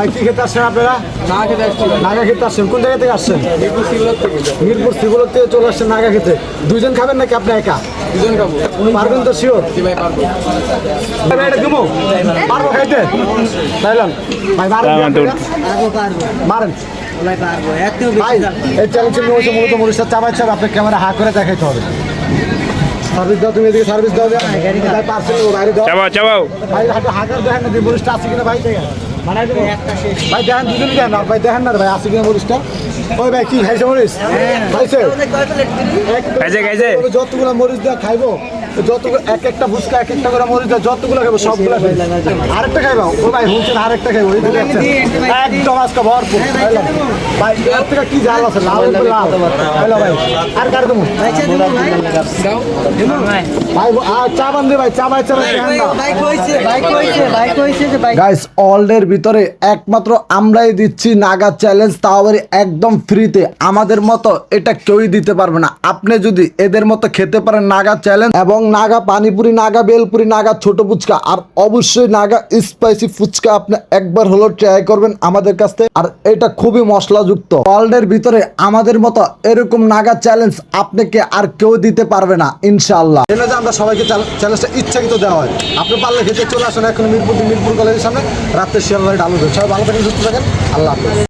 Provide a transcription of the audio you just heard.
ভাই কি খেতে আসছেন আপনারা? নাগা খেতে আসছেন। কোন জায়গা থেকে আসছেন? মিরপুর সিভিলের থেকে। চলে আসছেন নাগা খেতে। দুইজন খাবেন নাকি আপনি একা? দুজন খাব। পারবেন তো শিওর? ভাই পারব। দিবো। পারব খাইতে? তাইলাম ভাই মারেন। ভাই এই চ্যালেঞ্জের হচ্ছে মূলত চাবাচ্ছে আপনি ক্যামেরা হা করে দেখাইতে হবে। সার্ভিস দাও তুমি এদিকে সার্ভিস দাও। ভাই পার্সেল বাইরে দাও। চাবাও চাবাও। ভাই হাতে হাকার দেখেন মরিচটা আছে কিনা ভাই ভাই দেখেন দুজন দেখেন না। ভাই দেখেন না ভাই আছে কিনা মরিচটা ওই ভাই কি খাইছে মরিচ? খাইছে? খাইছে, খাইছে। যতগুলো মরিচ দেওয়া খাইবো। যতগুলো এক একটা ফুচকা এক একটা করে মরিচ যতগুলো খাইবো সবগুলো আরেকটা খাইবো? ও ভাই আরেকটা খাইবো। একদম আজকে ভরপুর। ভাই এর থেকে কি জাল আছে? লাল লাল। ভাই আর কার দেবো? গাইস অল্ডের ভিতরে একমাত্র আমরাই দিচ্ছি নাগা চ্যালেঞ্জ তাও আবার একদম ফ্রিতে আমাদের মতো এটা কেউই দিতে পারবে না। আপনি যদি এদের মতো খেতে পারেন নাগা চ্যালেঞ্জ এবং নাগা পানিপুরি, নাগা বেলপুরি, নাগা ছোট ফুচকা। আর অবশ্যই নাগা স্পাইসি ফুচকা আপনি একবার হলো ট্রাই করবেন আমাদের কাছ থেকে। আর এটা খুবই মশলাযুক্ত। ওয়ার্ল্ডের ভিতরে আমাদের মতো এরকম নাগা চ্যালেঞ্জ আপনাকে আর কেউ দিতে পারবে না, ইনশাআল্লাহ। এনে যে আমরা সবাইকে চ্যালেঞ্জটা ইচ্ছাকৃত দেওয়া হয়। আপনি পারলে খেতে চলে আসুন এখন মিরপুর মিরপুর কলেজের সামনে। রাত্রে শিয়ালবাড়ি ডালু সবাই ভালো থাকেন, সুস্থ থাকেন। আল্লাহ হাফেজ।